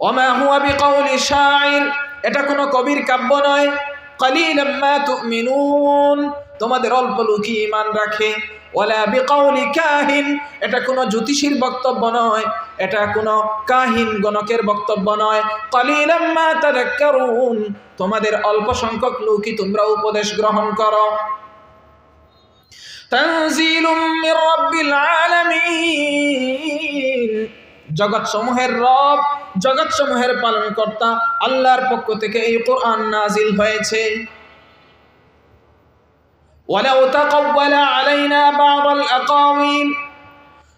ওমা হুয়া বিকাউলি শাইর এটা কোনো কবির কাব্য নয়। কালিলাম মা তুমিনুন। তোমাদের অল্প লোকই ঈমান রাখে। ওয়ালা বিকাউলি কাহিন। এটা কোনো জ্যোতিষীর বক্তব্য নয়। এটা কোনো কাহিন গণকের বক্তব্য নয়। কালিলাম মা তাদাক্কারুন। তোমাদের অল্প সংখ্যক লোকই তোমরা উপদেশ গ্রহণ করো। তানজিলুম মির রাব্বিল আলামিন। জগৎ সমূহের রব জগৎ সমূহের পালন কর্তা আল্লাহর পক্ষ থেকে এই কোরআন নাজিল হয়েছে।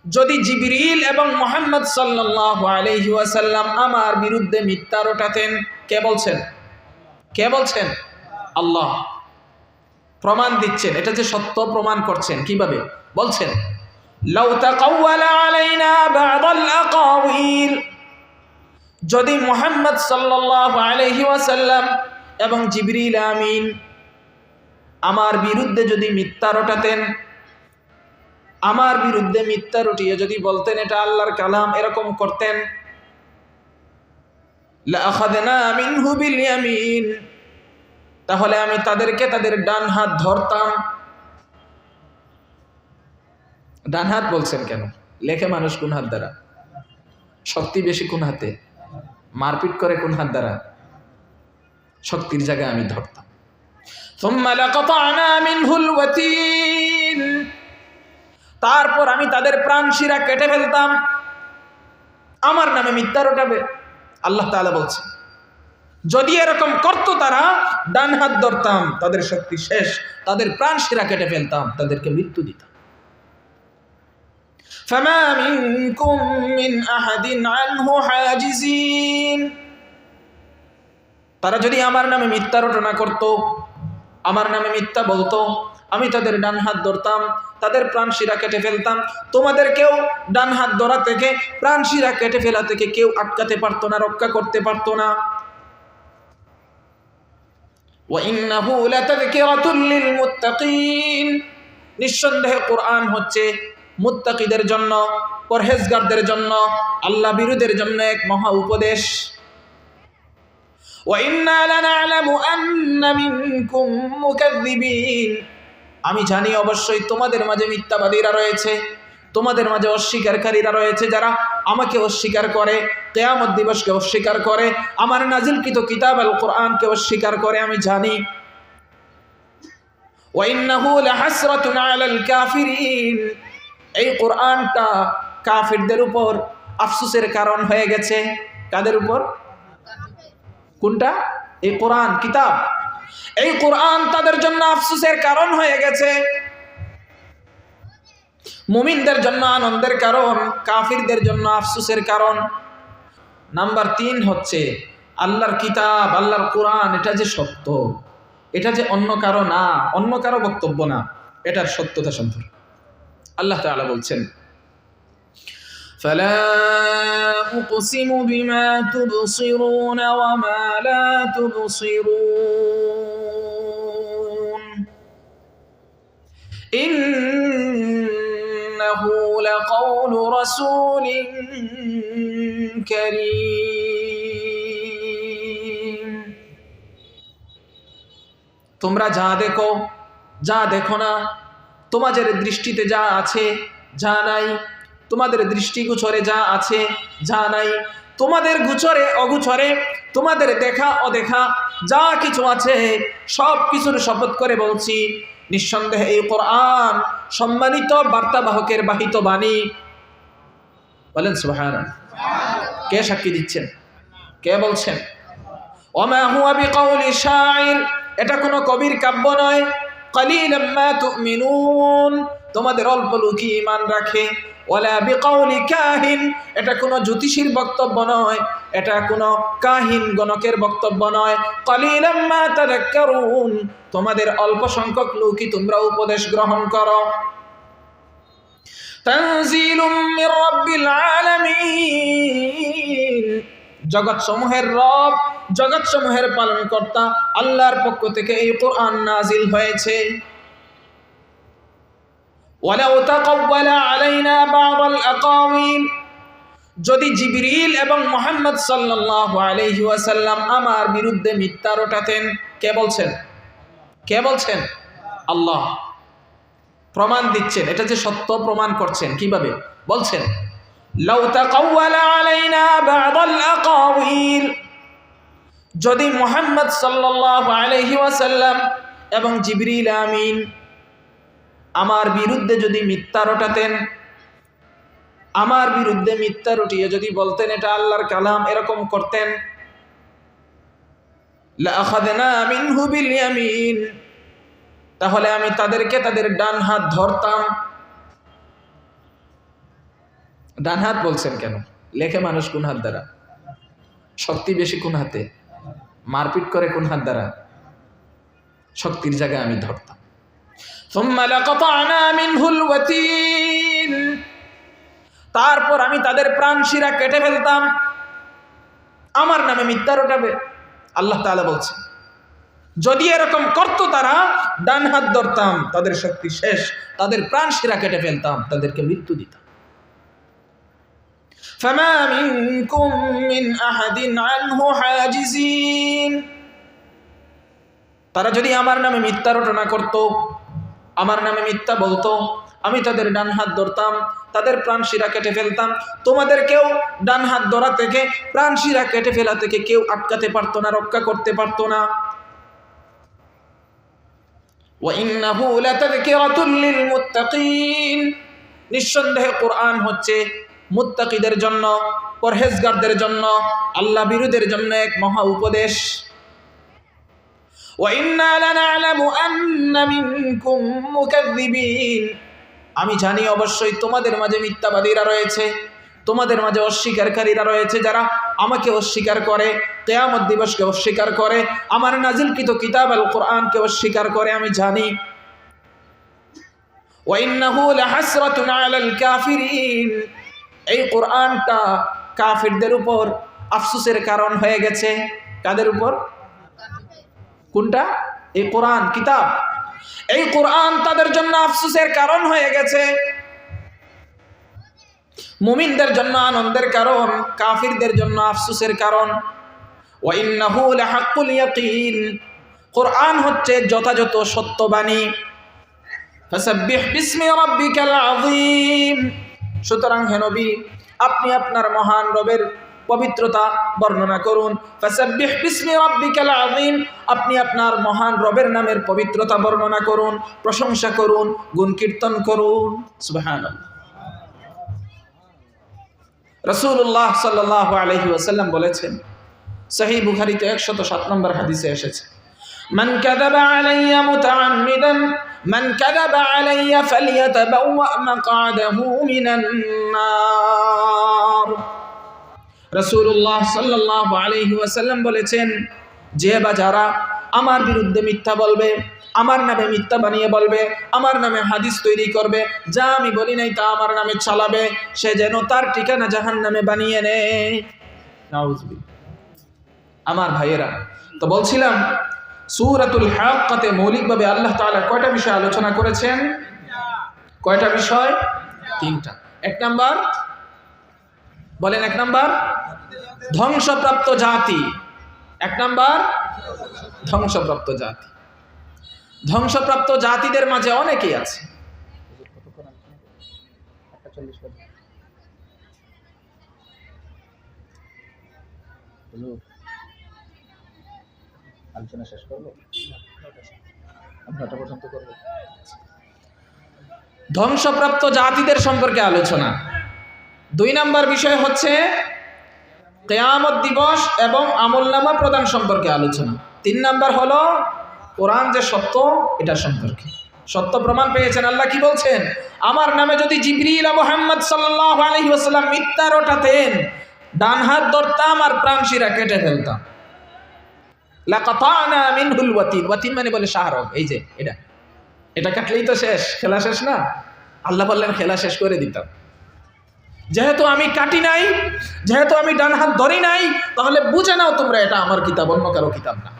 যদি জিবরিল এবং মোহাম্মদ সাল্লাল্লাহু আলাইহি ওয়াসাল্লাম আমার বিরুদ্ধে মিথ্যা রটাতেন, কে বলছেন? কে বলছেন? আল্লাহ। প্রমাণ দিচ্ছেন, এটা যে সত্য প্রমাণ করছেন, কীভাবে? বলছেন, লাউ তাকাওয়ালা আলাইনা বা'দাল আকাওয়িল যদি মুহাম্মদ সাল্লাল্লাহু আলাইহি ওয়াসাল্লাম এবং জিবরিল আমিন আমার বিরুদ্ধে যদি মিথ্যা রটাতেন, আমার বিরুদ্ধে মিথ্যা রটিয়ে যদি বলতেন এটা আল্লাহর কালাম এরকম করতেন তাহলে আমি তাদেরকে তাদের ডান হাত ধরতাম। ডান হাত বলছেন কেন? লেখে মানুষ কোন হাত দ্বারা? শক্তি বেশি কোন হাতে? মারপিট করে কোন হাত দ্বারা শক্তির জায়গায় আমি ধরতাম। তারপর আমি তাদের প্রাণ শিরা কেটে ফেলতাম। আমার নামে মিথ্যা রোটাবে। আল্লাহ তালা বলছে, যদি এরকম করত তারা, ডান হাত ধরতাম, তাদের শক্তি শেষ, তাদের প্রাণ শিরা কেটে ফেলতাম, তাদেরকে মৃত্যু দিতাম। فما منكم من أحد عنه حاجزين তারা যদি আমার নামে মিথ্যা রটনা করত আমার নামে মিথ্যা বলতো আমি তাদের ডান হাত ধরতাম তাদের প্রাণ শিরা কেটে ফেলতাম তোমাদের কেউ ডান হাত ধরা থেকে প্রাণ শিরা কেটে ফেলা থেকে কেউ আটকাতে পারতো না রক্ষা করতে পারতো না وإنه لتذكرة للمتقين নিঃসন্দেহে কোরআন হচ্ছে মুত্তাকিদের জন্য পরহেজগারদের জন্য আল্লাহ বিরুদের জন্য এক মহা উপদেশ وإنا لنعلم أن منكم مكذبين আমি জানি অবশ্যই তোমাদের মাঝে মিথ্যাবাদীরা রয়েছে তোমাদের মাঝে অস্বীকারীরা রয়েছে যারা আমাকে অস্বীকার করে কেয়ামত দিবসকে অস্বীকার করে আমার নাজিলকৃত কিতাব আল কোরআনকে অস্বীকার করে আমি জানি وإنه لحسرة على الكافرين এই কোরআনটা কাফিরদের উপর আফসুসের কারণ হয়ে গেছে। কাদের উপর? কোনটা? এই কোরআন, কিতাব। এই কোরআন তাদের জন্য আফসোসের কারণ হয়ে গেছে। মুমিনদের জন্য আনন্দের কারণ, কাফিরদের জন্য আফসুসের কারণ। নাম্বার তিন হচ্ছে, আল্লাহর কিতাব, আল্লাহর কোরআন, এটা যে সত্য, এটা যে অন্য কারও না, অন্য কারও বক্তব্য না, এটার সত্যতা সম্পর্কে। আল্লাহ তাআলা বলছেন فلا أقسم بما تبصرون وما لا تبصرون إنه لقول رسول كريم তোমরা যা দেখো যা দেখো না তোমাদের দৃষ্টিতে যা আছে, যা নাই। তোমাদের দৃষ্টিগোচরে যা আছে, যা নাই। তোমাদের গোচরে অগোচরে, তোমাদের দেখা অদেখা, যা কিছু আছে, সব কিছুর শপথ করে বলছি। নিঃসন্দেহে এই কোরআন সম্মানিত বার্তাবাহকের বাহিত বাণী। বলেন সুবাহান কে সাক্ষী দিচ্ছেন? কে বলছেন? ওমা হুয়া বিকাউলি শাইর এটা কোনো কবির কাব্য নয়। কালিলাম মা তুমিনুন তোমাদের অল্প লোকই ঈমান রাখে। ওয়ালা বিকাউলি কাহিন। এটা কোনো জ্যোতিষীর বক্তব্য নয়। এটা কোনো কাহিন গণকের বক্তব্য নয়। কালিলাম মা তাদাক্কারুন। তোমাদের অল্প সংখ্যক লোকই তোমরা উপদেশ গ্রহণ করো। তানজিলুম মির রাব্বিল আলামিন। জগৎ সমূহের রব জগৎসমূহের পালনকর্তা আল্লাহর পক্ষ থেকে এই কোরআন নাজিল হয়েছে। যদি জিবরিল এবং মোহাম্মদ সাল্লাহ আলহি ওয়াসাল্লাম আমার বিরুদ্ধে মিথ্যা রটাতেন, কে বলছেন? কে বলছেন? আল্লাহ। প্রমাণ দিচ্ছেন। এটা যে সত্য প্রমাণ করছেন, কীভাবে? বলছেন লাউতা কৌয়ালা আলাইন যদি মোহাম্মদ সাল্লাল্লাহু আলাইহি ওয়াসাল্লাম এবং জিবরিল আমিন আমার বিরুদ্ধে যদি মিথ্যা রটাতেন, আমার বিরুদ্ধে মিথ্যা রটিয়ে যদি বলতেন এটা আল্লাহর কালাম এরকম করতেন তাহলে আমি তাদেরকে তাদের ডান হাত ধরতাম। ডান হাত বলছেন কেন? লেখে মানুষ কোন হাত দ্বারা? শক্তি বেশি কোন হাতে? মারপিট করে কোন হাত দ্বারা শক্তির জায়গায় আমি ধরতাম। তারপর আমি তাদের প্রাণ শিরা কেটে ফেলতাম। আমার নামে মিথ্যা রোটাবে। আল্লাহ তালা বলছে, যদি এরকম করত তারা, ডান হাত ধরতাম, তাদের শক্তি শেষ, তাদের প্রাণ শিরা কেটে ফেলতাম, তাদেরকে মৃত্যু দিতাম। فما منكم من أحد عنه حاجزين তারা যদি আমার নামে মিথ্যা রটনা করত আমার নামে মিথ্যা বলতো আমি তাদের ডান হাত ধরতাম তাদের প্রাণ শিরা কেটে ফেলতাম তোমাদের কেউ ডান হাত ধরা থেকে প্রাণ শিরা কেটে ফেলা থেকে কেউ আটকাতে পারতো না রক্ষা করতে পারতো না وإنه لتذكرة للمتقين নিঃসন্দেহে কোরআন হচ্ছে মুত্তাকিদের জন্য, পরহেজগারদের জন্য, আল্লাহ বিরুদের জন্য এক মহা উপদেশ। আমি জানি অবশ্যই তোমাদের মাঝে মিথ্যাবাদীরা রয়েছে, তোমাদের মাঝে অস্বীকারীরা রয়েছে যারা আমাকে অস্বীকার করে, কেয়ামত দিবসকে অস্বীকার করে, আমার নাজিলকৃত কিতাব আল কোরআনকে অস্বীকার করে, আমি জানি। ওয়াইন্নাহু হাসরাতুন আলাল কাফিরিন। এই কোরআনটা কাফিরদের উপর আফসুসের কারণ হয়ে গেছে। কাদের উপর? কোনটা? এই কোরআন, কিতাব। এই কোরআন তাদের জন্য আফসুসের কারণ হয়ে গেছে। মুমিনদের জন্য আনন্দের কারণ, কাফিরদের জন্য আফসোসের কারণ। কোরআন হচ্ছে যথাযথ সত্যবাণী। বিসমি রাব্বিকাল আযীম। সুতরাং হে নবী, আপনি আপনার মহান রবের পবিত্রতা বর্ণনা করুন। আপনি আপনার মহান রবের নামের পবিত্রতা বর্ণনা করুন, প্রশংসা করুন, গুণ কীর্তন করুন। সুবহানাল্লাহ। রাসূলুল্লাহ সাল্লাল্লাহু আলাইহি ওয়াসাল্লাম বলেছেন, সহিহ বুখারীতে 107 নম্বর হাদিসে এসেছে, মান কাযাবা আলাইয়া মুতাআম্মিদান মান কাযাবা আলাইয়া ফালইয়াতাবাওয়া মাকআদাহু মিনান নার রাসূলুল্লাহ সাল্লাল্লাহু আলাইহি ওয়াসাল্লাম বলেছেন, যে বা যারা আমার বিরুদ্ধে মিথ্যা বলবে, আমার নামে মিথ্যা বানিয়ে বলবে, আমার নামে হাদিস তৈরি করবে, যা আমি বলি নাই তা আমার নামে চালাবে, সে যেন তার ঠিকানা জাহান নামে বানিয়ে নেয়। আমার ভাইয়েরা, তো বলছিলাম সুরাতুল হাক্কাতে মৌলিকভাবে আল্লাহ তাআলা কয়টা বিষয় আলোচনা করেছেন? কয়টা বিষয়? তিনটা। এক নাম্বার, বলেন এক নাম্বার, ধ্বংসপ্রাপ্ত জাতি। এক নাম্বার, ধ্বংসপ্রাপ্ত জাতি। ধ্বংসপ্রাপ্ত জাতিদের মাঝে অনেকেই আছে। আলোচনা শেষ করব? নটা পর্যন্ত করব। ধ্বংসপ্রাপ্ত জাতিদের সম্পর্কে আলোচনা। দুই নাম্বার বিষয় হচ্ছে, কেয়ামত দিবস এবং আমলনামা প্রদান সম্পর্কে আলোচনা। তিন নাম্বার হলো, কোরআন যে সত্য এটা সম্পর্কে। সত্য প্রমাণ পেয়েছেন, আল্লাহ কি বলছেন? আমার নামে যদি জিবরিল মোহাম্মদ সাল্লাহ আলহি ওসাল্লাম মিথ্যা রটাতেন ডান হাত ধরতাম আর প্রাণশিরা কেটে ফেলতাম। মিনহুল ওয়াতিন। ওয়াতিন মানে বলে শাহরগ এই যে, এটা। এটা কাটলেই তো শেষ, খেলা শেষ না? আল্লাহ বললেন, খেলা শেষ করে দিতাম যেহেতু আমি কাটি নাই, যেহেতু আমি ডান হাত ধরি নাই, তাহলে বুঝে নাও তোমরা এটা আমার কিতাব, অন্য কারও কিতাব না।